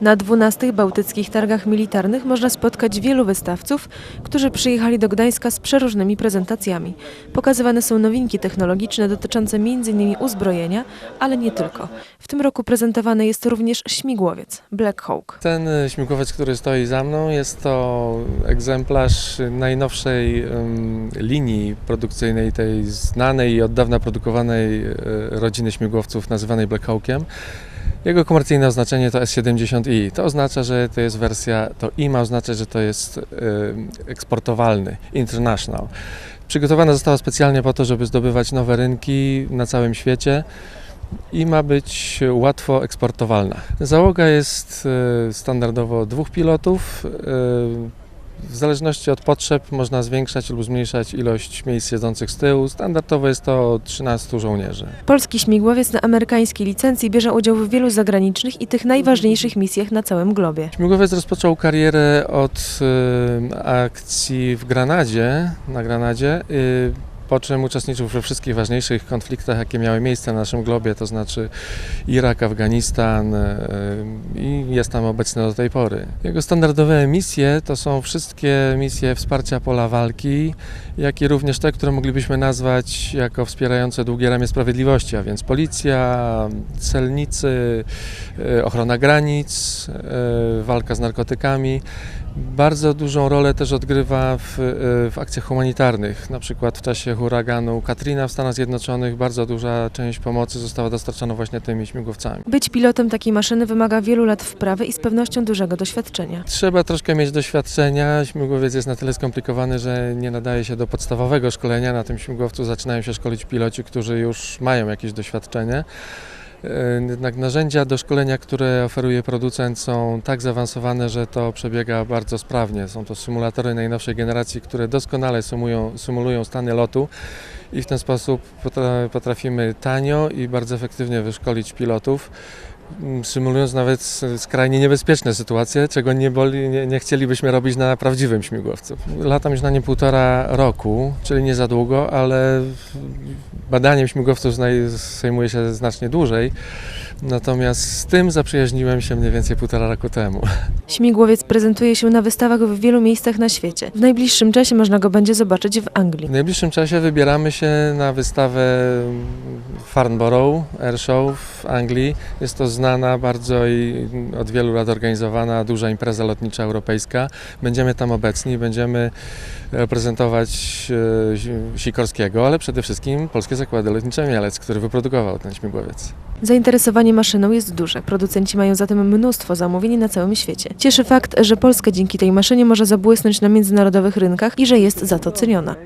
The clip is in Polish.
Na 12 bałtyckich targach militarnych można spotkać wielu wystawców, którzy przyjechali do Gdańska z przeróżnymi prezentacjami. Pokazywane są nowinki technologiczne dotyczące m.in. uzbrojenia, ale nie tylko. W tym roku prezentowany jest również śmigłowiec Black Hawk. Ten y, śmigłowiec, który stoi za mną, jest to egzemplarz najnowszej linii produkcyjnej, tej znanej i od dawna produkowanej y, rodziny śmigłowców nazywanej Black Hawkiem. Jego komercyjne oznaczenie to S70i. To oznacza, że to jest wersja, to i ma oznaczać, że to jest eksportowalny, international. Przygotowana została specjalnie po to, żeby zdobywać nowe rynki na całym świecie i ma być łatwo eksportowalna. Załoga jest e, standardowo dwóch pilotów. W zależności od potrzeb można zwiększać lub zmniejszać ilość miejsc siedzących z tyłu. Standardowo jest to 13 żołnierzy. Polski śmigłowiec na amerykańskiej licencji bierze udział w wielu zagranicznych i tych najważniejszych misjach na całym globie. Śmigłowiec rozpoczął karierę od e, akcji w Granadzie, na Granadzie, e, po czym uczestniczył we wszystkich ważniejszych konfliktach, jakie miały miejsce na naszym globie, to znaczy Irak, Afganistan e, i jest tam obecny do tej pory. Jego standardowe misje to są wszystkie misje wsparcia pola walki, jak i również te, które moglibyśmy nazwać jako wspierające długie ramię sprawiedliwości, a więc policja, celnicy, e, ochrona granic, e, walka z narkotykami. Bardzo dużą rolę też odgrywa w, w akcjach humanitarnych. Na przykład w czasie huraganu Katrina w Stanach Zjednoczonych bardzo duża część pomocy została dostarczana właśnie tymi śmigłowcami. Być pilotem takiej maszyny wymaga wielu lat wprawy i z pewnością dużego doświadczenia. Trzeba troszkę mieć doświadczenia. Śmigłowiec jest na tyle skomplikowany, że nie nadaje się do podstawowego szkolenia. Na tym śmigłowcu zaczynają się szkolić piloci, którzy już mają jakieś doświadczenie. E, Jednak narzędzia do szkolenia, które oferuje producent są tak zaawansowane, że to przebiega bardzo sprawnie. Są to symulatory najnowszej generacji, które doskonale symulują, symulują stany lotu i w ten sposób potra- potrafimy tanio i bardzo efektywnie wyszkolić pilotów, m, symulując nawet skrajnie niebezpieczne sytuacje, czego nie, boli, nie, nie chcielibyśmy robić na prawdziwym śmigłowcu. Latam już na nim półtora roku, czyli nie za długo, ale badaniem śmigłowców zajmuję się znacznie dłużej. Natomiast z tym zaprzyjaźniłem się mniej więcej półtora roku temu. Śmigłowiec prezentuje się na wystawach w wielu miejscach na świecie. W najbliższym czasie można go będzie zobaczyć w Anglii. W najbliższym czasie wybieramy się na wystawę Farnborough Air Show w Anglii. Jest to znana bardzo i od wielu lat organizowana duża impreza lotnicza europejska. Będziemy tam obecni, będziemy reprezentować e, Sikorskiego, ale przede wszystkim Polskie Zakłady Lotnicze Mielec, który wyprodukował ten śmigłowiec. Zainteresowanie maszyną jest duże. Producenci mają zatem mnóstwo zamówień na całym świecie. Cieszy fakt, że Polska dzięki tej maszynie może zabłysnąć na międzynarodowych rynkach i że jest za to ceniona.